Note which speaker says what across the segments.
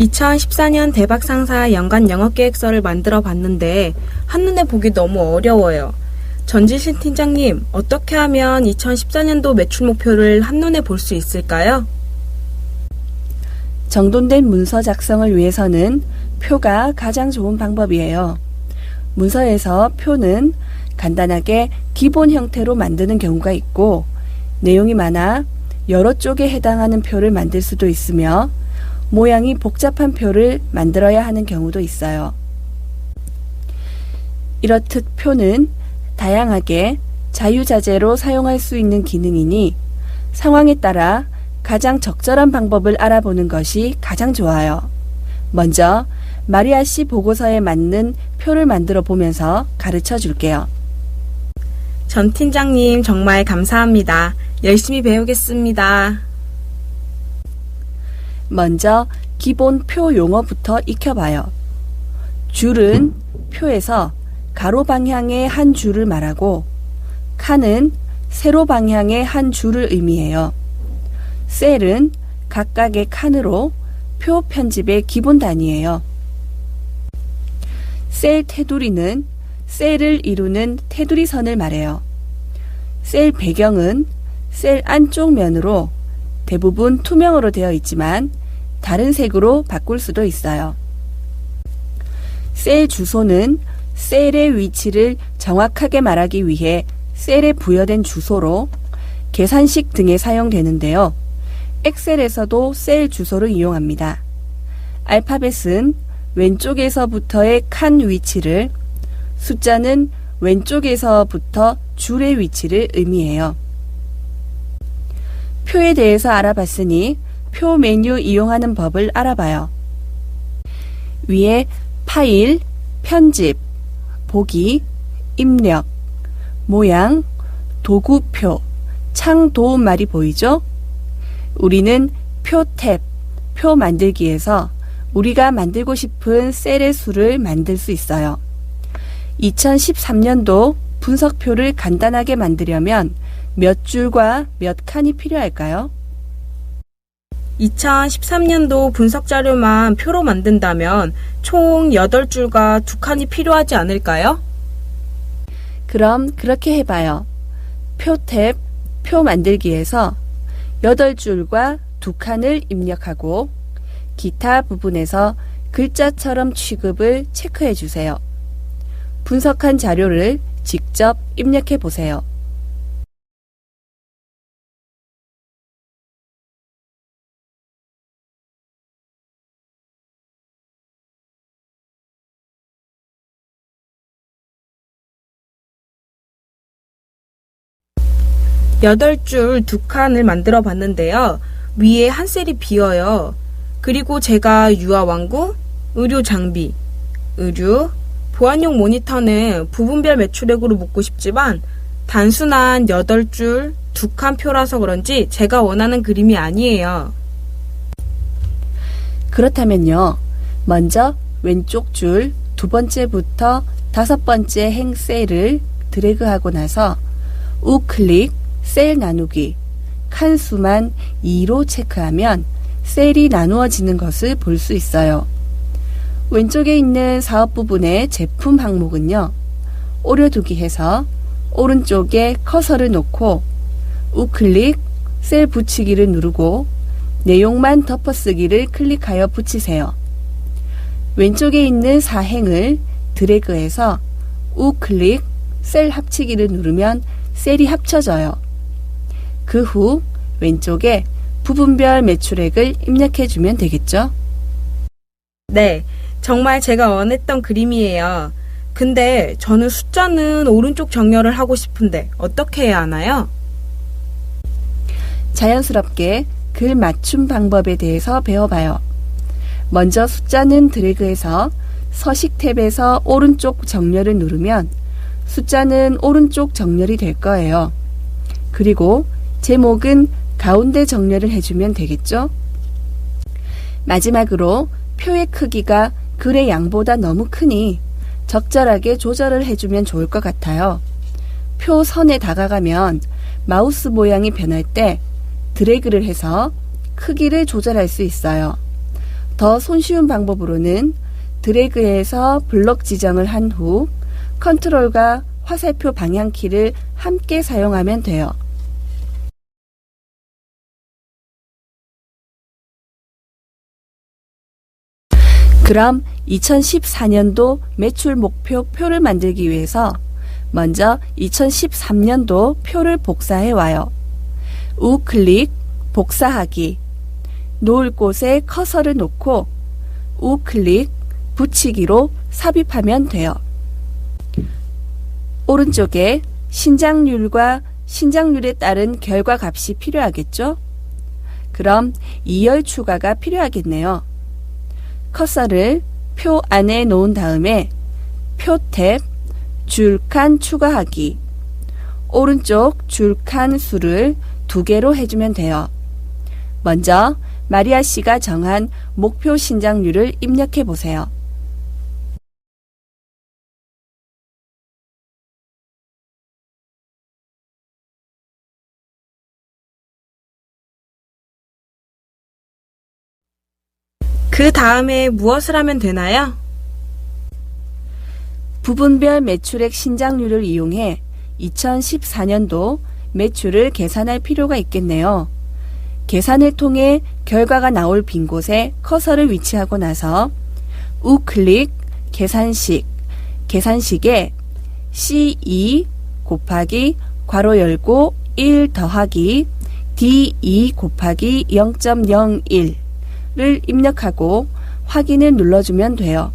Speaker 1: 2014년 대박 상사 연간 영업 계획서를 만들어 봤는데 한눈에 보기 너무 어려워요. 전지신 팀장님, 어떻게 하면 2014년도 매출 목표를 한눈에 볼 수 있을까요?
Speaker 2: 정돈된 문서 작성을 위해서는 표가 가장 좋은 방법이에요. 문서에서 표는 간단하게 기본 형태로 만드는 경우가 있고 내용이 많아 여러 쪽에 해당하는 표를 만들 수도 있으며 모양이 복잡한 표를 만들어야 하는 경우도 있어요. 이렇듯 표는 다양하게 자유자재로 사용할 수 있는 기능이니 상황에 따라 가장 적절한 방법을 알아보는 것이 가장 좋아요. 먼저 마리아 씨 보고서에 맞는 표를 만들어 보면서 가르쳐 줄게요.
Speaker 1: 전 팀장님 정말 감사합니다. 열심히 배우겠습니다.
Speaker 2: 먼저 기본 표 용어부터 익혀봐요. 줄은 표에서 가로 방향의 한 줄을 말하고 칸은 세로 방향의 한 줄을 의미해요. 셀은 각각의 칸으로 표 편집의 기본 단위예요. 셀 테두리는 셀을 이루는 테두리 선을 말해요. 셀 배경은 셀 안쪽 면으로 대부분 투명으로 되어 있지만 다른 색으로 바꿀 수도 있어요. 셀 주소는 셀의 위치를 정확하게 말하기 위해 셀에 부여된 주소로 계산식 등에 사용되는데요. 엑셀에서도 셀 주소를 이용합니다. 알파벳은 왼쪽에서부터의 칸 위치를, 숫자는 왼쪽에서부터 줄의 위치를 의미해요. 표에 대해서 알아봤으니 표 메뉴 이용하는 법을 알아봐요. 위에 파일, 편집, 보기, 입력, 모양, 도구표, 창 도움말이 보이죠? 우리는 표 탭, 표 만들기에서 우리가 만들고 싶은 셀의 수를 만들 수 있어요. 2013년도 분석표를 간단하게 만들려면 몇 줄과 몇 칸이 필요할까요?
Speaker 1: 2013년도 분석 자료만 표로 만든다면 총 8줄과 2칸이 필요하지 않을까요?
Speaker 2: 그럼 그렇게 해봐요. 표 탭, 표 만들기에서 8줄과 2칸을 입력하고 기타 부분에서 글자처럼 취급을 체크해 주세요. 분석한 자료를 직접 입력해 보세요.
Speaker 1: 여덟 줄 두 칸을 만들어 봤는데요. 위에 한 셀이 비어요. 그리고 제가 유아 왕구, 의류 장비, 의류, 보안용 모니터는 부분별 매출액으로 묶고 싶지만 단순한 여덟 줄두 칸 표라서 그런지 제가 원하는 그림이 아니에요.
Speaker 2: 그렇다면요. 먼저 왼쪽 줄 두 번째부터 다섯 번째 행셀을 드래그하고 나서 우클릭, 셀 나누기, 칸 수만 2로 체크하면 셀이 나누어지는 것을 볼 수 있어요. 왼쪽에 있는 사업 부분의 제품 항목은요. 오려두기 해서 오른쪽에 커서를 놓고 우클릭, 셀 붙이기를 누르고 내용만 덮어쓰기를 클릭하여 붙이세요. 왼쪽에 있는 사행을 드래그해서 우클릭, 셀 합치기를 누르면 셀이 합쳐져요. 그 후 왼쪽에 부분별 매출액을 입력해 주면 되겠죠?
Speaker 1: 네, 정말 제가 원했던 그림이에요. 근데 저는 숫자는 오른쪽 정렬을 하고 싶은데 어떻게 해야 하나요?
Speaker 2: 자연스럽게 글 맞춤 방법에 대해서 배워봐요. 먼저 숫자는 드래그해서 서식 탭에서 오른쪽 정렬을 누르면 숫자는 오른쪽 정렬이 될 거예요. 그리고 제목은 가운데 정렬을 해주면 되겠죠? 마지막으로 표의 크기가 글의 양보다 너무 크니 적절하게 조절을 해주면 좋을 것 같아요. 표 선에 다가가면 마우스 모양이 변할 때 드래그를 해서 크기를 조절할 수 있어요. 더 손쉬운 방법으로는 드래그해서 블록 지정을 한 후 컨트롤과 화살표 방향키를 함께 사용하면 돼요. 그럼 2014년도 매출 목표 표를 만들기 위해서 먼저 2013년도 표를 복사해 와요. 우클릭, 복사하기. 놓을 곳에 커서를 놓고 우클릭, 붙이기로 삽입하면 돼요. 오른쪽에 신장률과 신장률에 따른 결과 값이 필요하겠죠? 그럼 2열 추가가 필요하겠네요. 커서를 표 안에 놓은 다음에 표 탭, 줄칸 추가하기. 오른쪽 줄칸 수를 두 개로 해주면 돼요. 먼저 마리아 씨가 정한 목표 신장률을 입력해 보세요.
Speaker 1: 그 다음에 무엇을 하면 되나요?
Speaker 2: 부분별 매출액 신장률을 이용해 2014년도 매출을 계산할 필요가 있겠네요. 계산을 통해 결과가 나올 빈 곳에 커서를 위치하고 나서 우클릭 계산식 계산식에 C2 곱하기 괄호 열고 1 더하기 D2 곱하기 0.01 를 입력하고 확인을 눌러주면 돼요.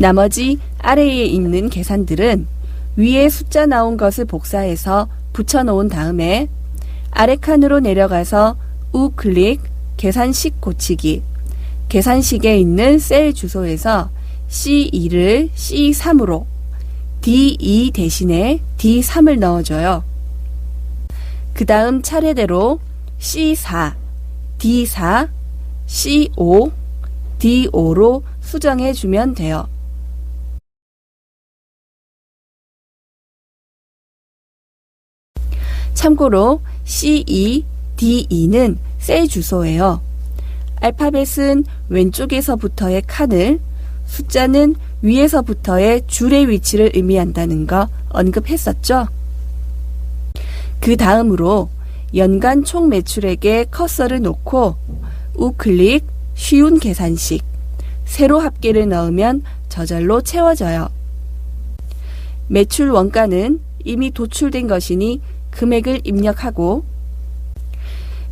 Speaker 2: 나머지 아래에 있는 계산들은 위에 숫자 나온 것을 복사해서 붙여놓은 다음에 아래 칸으로 내려가서 우클릭 계산식 고치기 계산식에 있는 셀 주소에서 C2를 C3으로 D2 대신에 D3을 넣어줘요. 그 다음 차례대로 C4, D4, C5, D5로 수정해 주면 돼요. 참고로 C2, D2는 셀 주소예요. 알파벳은 왼쪽에서부터의 칸을, 숫자는 위에서부터의 줄의 위치를 의미한다는 거 언급했었죠? 그 다음으로 연간 총 매출액에 커서를 놓고 우클릭 쉬운 계산식 세로 합계를 넣으면 저절로 채워져요. 매출 원가는 이미 도출된 것이니 금액을 입력하고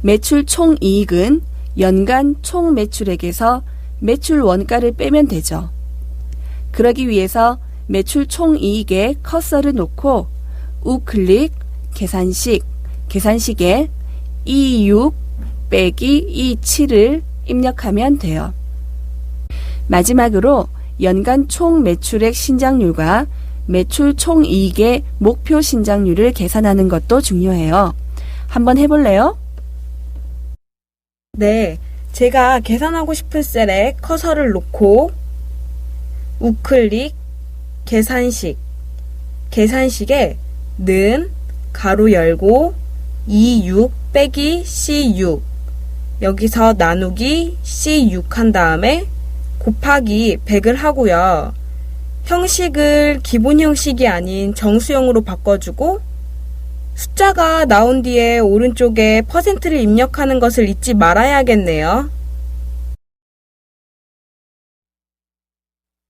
Speaker 2: 매출 총 이익은 연간 총 매출액에서 매출 원가를 빼면 되죠. 그러기 위해서 매출 총 이익에 커서를 놓고 우클릭 계산식 계산식에 26 빼기 27을 입력하면 돼요. 마지막으로 연간 총 매출액 신장률과 매출 총 이익의 목표 신장률을 계산하는 것도 중요해요. 한번 해볼래요?
Speaker 1: 네, 제가 계산하고 싶은 셀에 커서를 놓고 우클릭 계산식 계산식에 는 가로 열고 26 빼기 C6 여기서 나누기 C6 한 다음에 곱하기 100을 하고요. 형식을 기본 형식이 아닌 정수형으로 바꿔주고 숫자가 나온 뒤에 오른쪽에 퍼센트를 입력하는 것을 잊지 말아야겠네요.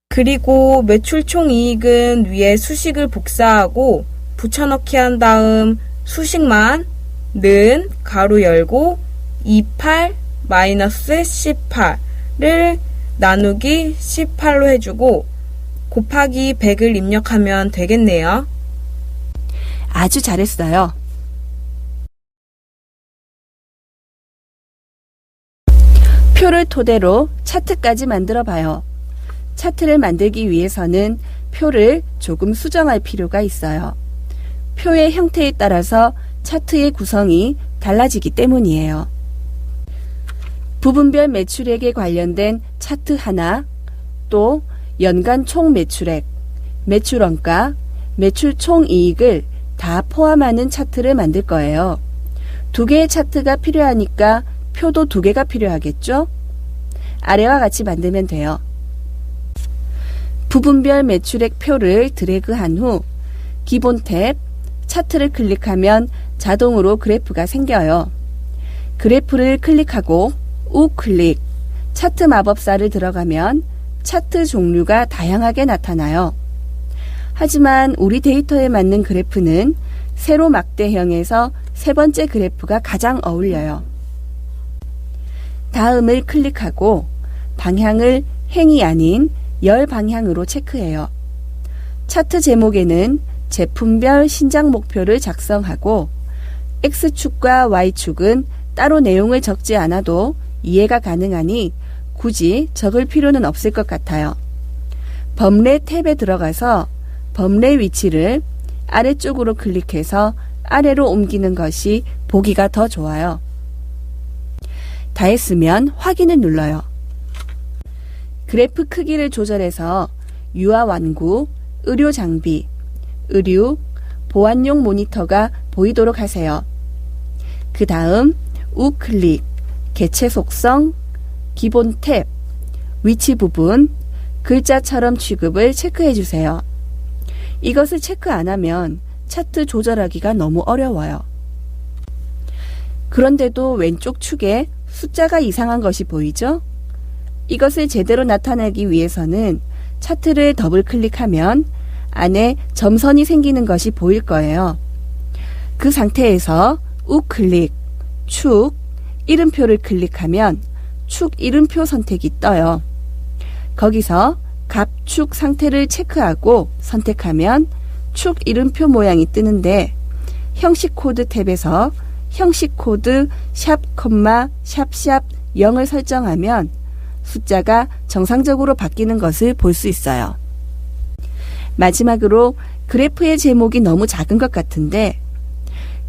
Speaker 1: 그리고 매출 총 이익은 위에 수식을 복사하고 붙여넣기 한 다음 수식만 는 가로 열고 28 마이너스 18을 나누기 18로 해주고 곱하기 100을 입력하면 되겠네요.
Speaker 2: 아주 잘했어요. 표를 토대로 차트까지 만들어 봐요. 차트를 만들기 위해서는 표를 조금 수정할 필요가 있어요. 표의 형태에 따라서 차트의 구성이 달라지기 때문이에요. 부분별 매출액에 관련된 차트 하나, 또 연간 총 매출액, 매출 원가, 매출 총 이익을 다 포함하는 차트를 만들 거예요. 두 개의 차트가 필요하니까 표도 두 개가 필요하겠죠? 아래와 같이 만들면 돼요. 부분별 매출액 표를 드래그한 후 기본 탭 차트를 클릭하면 자동으로 그래프가 생겨요. 그래프를 클릭하고 우클릭 차트 마법사를 들어가면 차트 종류가 다양하게 나타나요. 하지만 우리 데이터에 맞는 그래프는 세로 막대형에서 세 번째 그래프가 가장 어울려요. 다음을 클릭하고 방향을 행이 아닌 열 방향으로 체크해요. 차트 제목에는 제품별 신장 목표를 작성하고 X축과 Y축은 따로 내용을 적지 않아도 이해가 가능하니 굳이 적을 필요는 없을 것 같아요. 범례 탭에 들어가서 범례 위치를 아래쪽으로 클릭해서 아래로 옮기는 것이 보기가 더 좋아요. 다 했으면 확인을 눌러요. 그래프 크기를 조절해서 유아 완구, 의료 장비, 의류, 보안용 모니터가 보이도록 하세요. 그 다음 우클릭, 개체 속성, 기본 탭, 위치 부분, 글자처럼 취급을 체크해 주세요. 이것을 체크 안 하면 차트 조절하기가 너무 어려워요. 그런데도 왼쪽 축에 숫자가 이상한 것이 보이죠? 이것을 제대로 나타내기 위해서는 차트를 더블 클릭하면 안에 점선이 생기는 것이 보일 거예요. 그 상태에서 우클릭, 축, 이름표를 클릭하면 축 이름표 선택이 떠요. 거기서 갑축 상태를 체크하고 선택하면 축 이름표 모양이 뜨는데 형식 코드 탭에서 형식 코드 샵, 콤마, 샵샵 0을 설정하면 숫자가 정상적으로 바뀌는 것을 볼 수 있어요. 마지막으로 그래프의 제목이 너무 작은 것 같은데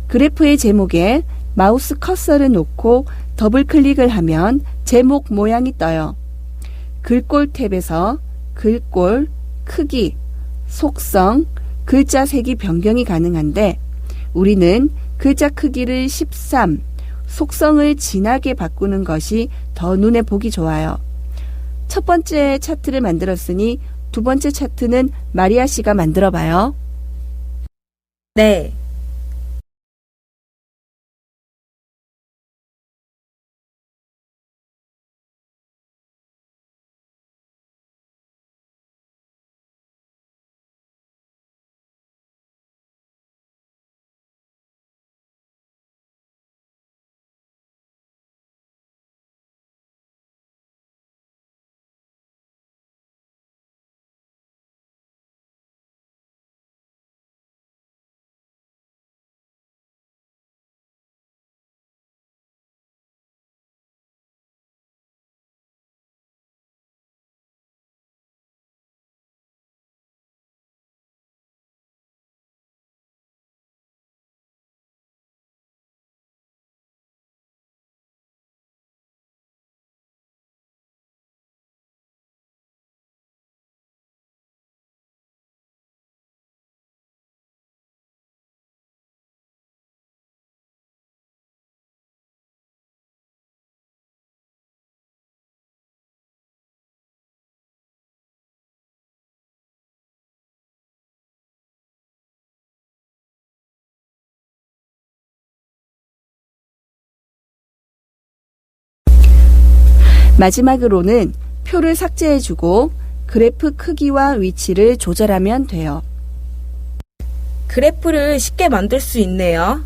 Speaker 2: 그래프의 제목에 마우스 커서를 놓고 더블 클릭을 하면 제목 모양이 떠요. 글꼴 탭에서 글꼴, 크기, 속성, 글자 색이 변경이 가능한데 우리는 글자 크기를 13, 속성을 진하게 바꾸는 것이 더 눈에 보기 좋아요. 첫 번째 차트를 만들었으니 두 번째 차트는 마리아 씨가 만들어 봐요.
Speaker 1: 네.
Speaker 2: 마지막으로는 표를 삭제해주고 그래프 크기와 위치를 조절하면 돼요.
Speaker 1: 그래프를 쉽게 만들 수 있네요.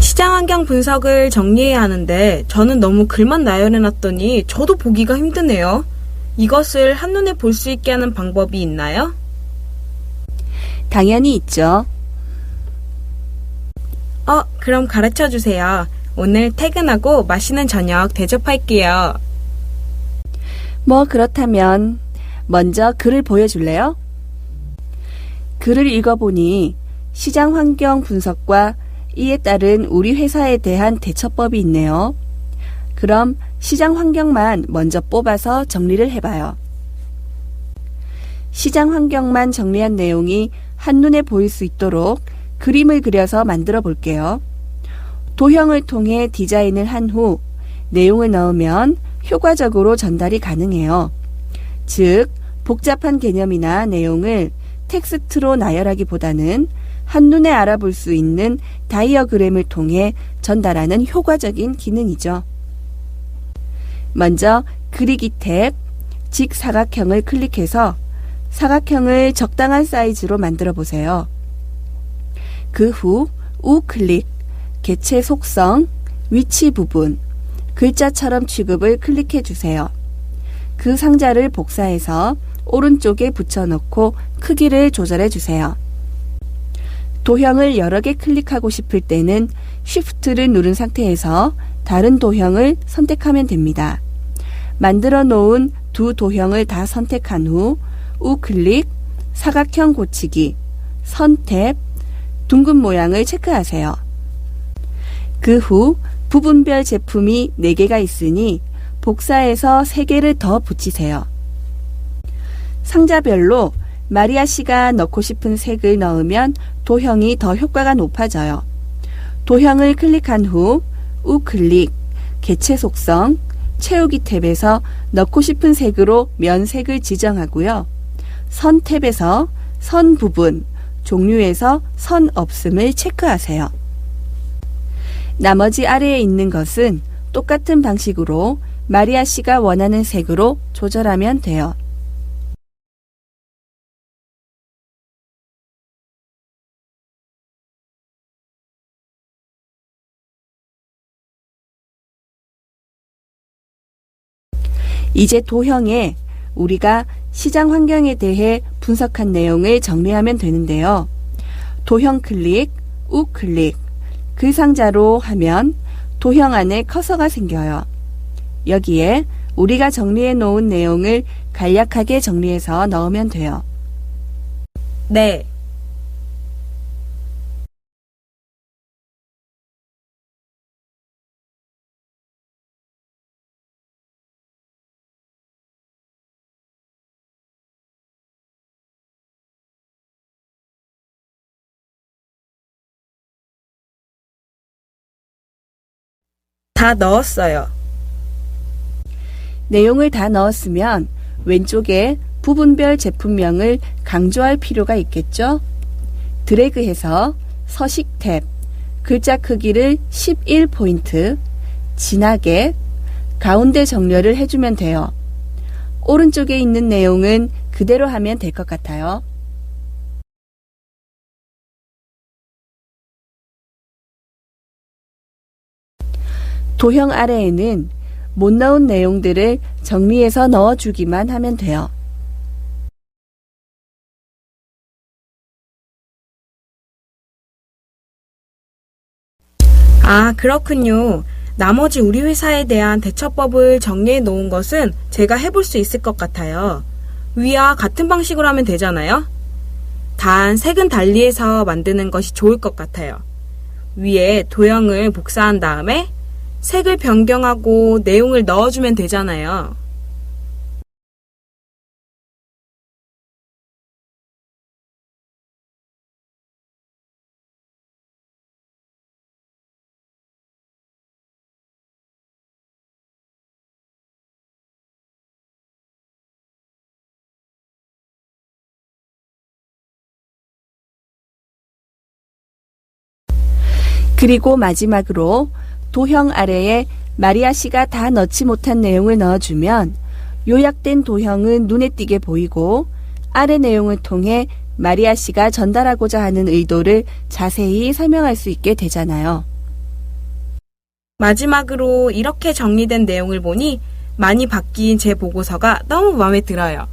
Speaker 1: 시장 환경 분석을 정리해야 하는데 저는 너무 글만 나열해놨더니 저도 보기가 힘드네요. 이것을 한눈에 볼 수 있게 하는 방법이 있나요?
Speaker 2: 당연히 있죠.
Speaker 1: 어, 그럼 가르쳐 주세요. 오늘 퇴근하고 맛있는 저녁 대접할게요.
Speaker 2: 뭐 그렇다면 먼저 글을 보여줄래요? 글을 읽어보니 시장 환경 분석과 이에 따른 우리 회사에 대한 대처법이 있네요. 그럼 시장 환경만 먼저 뽑아서 정리를 해봐요. 시장 환경만 정리한 내용이 한눈에 보일 수 있도록 그림을 그려서 만들어 볼게요. 도형을 통해 디자인을 한 후 내용을 넣으면 효과적으로 전달이 가능해요. 즉, 복잡한 개념이나 내용을 텍스트로 나열하기보다는 한눈에 알아볼 수 있는 다이어그램을 통해 전달하는 효과적인 기능이죠. 먼저 그리기 탭, 직사각형을 클릭해서 사각형을 적당한 사이즈로 만들어 보세요. 그 후 우클릭, 개체 속성, 위치 부분, 글자처럼 취급을 클릭해 주세요. 그 상자를 복사해서 오른쪽에 붙여넣고 크기를 조절해 주세요. 도형을 여러 개 클릭하고 싶을 때는 Shift를 누른 상태에서 다른 도형을 선택하면 됩니다. 만들어 놓은 두 도형을 다 선택한 후 우클릭, 사각형 고치기, 선택, 둥근 모양을 체크하세요. 그 후 부분별 제품이 4개가 있으니 복사해서 3개를 더 붙이세요. 상자별로 마리아 씨가 넣고 싶은 색을 넣으면 도형이 더 효과가 높아져요. 도형을 클릭한 후 우클릭, 개체 속성, 채우기 탭에서 넣고 싶은 색으로 면색을 지정하고요. 선 탭에서 선 부분, 종류에서 선 없음을 체크하세요. 나머지 아래에 있는 것은 똑같은 방식으로 마리아 씨가 원하는 색으로 조절하면 돼요. 이제 도형에 우리가 시장 환경에 대해 분석한 내용을 정리하면 되는데요. 도형 클릭, 우클릭, 그 상자로 하면 도형 안에 커서가 생겨요. 여기에 우리가 정리해 놓은 내용을 간략하게 정리해서 넣으면 돼요.
Speaker 1: 네. 다 넣었어요.
Speaker 2: 내용을 다 넣었으면 왼쪽에 부분별 제품명을 강조할 필요가 있겠죠? 드래그해서 서식 탭, 글자 크기를 11포인트, 진하게, 가운데 정렬을 해주면 돼요. 오른쪽에 있는 내용은 그대로 하면 될 것 같아요. 도형 아래에는 못 넣은 내용들을 정리해서 넣어주기만 하면 돼요.
Speaker 1: 아, 그렇군요. 나머지 우리 회사에 대한 대처법을 정리해 놓은 것은 제가 해볼 수 있을 것 같아요. 위와 같은 방식으로 하면 되잖아요? 단 색은 달리해서 만드는 것이 좋을 것 같아요. 위에 도형을 복사한 다음에 색을 변경하고 내용을 넣어주면 되잖아요.
Speaker 2: 그리고 마지막으로 도형 아래에 마리아 씨가 다 넣지 못한 내용을 넣어주면 요약된 도형은 눈에 띄게 보이고 아래 내용을 통해 마리아 씨가 전달하고자 하는 의도를 자세히 설명할 수 있게 되잖아요.
Speaker 1: 마지막으로 이렇게 정리된 내용을 보니 많이 바뀐 제 보고서가 너무 마음에 들어요.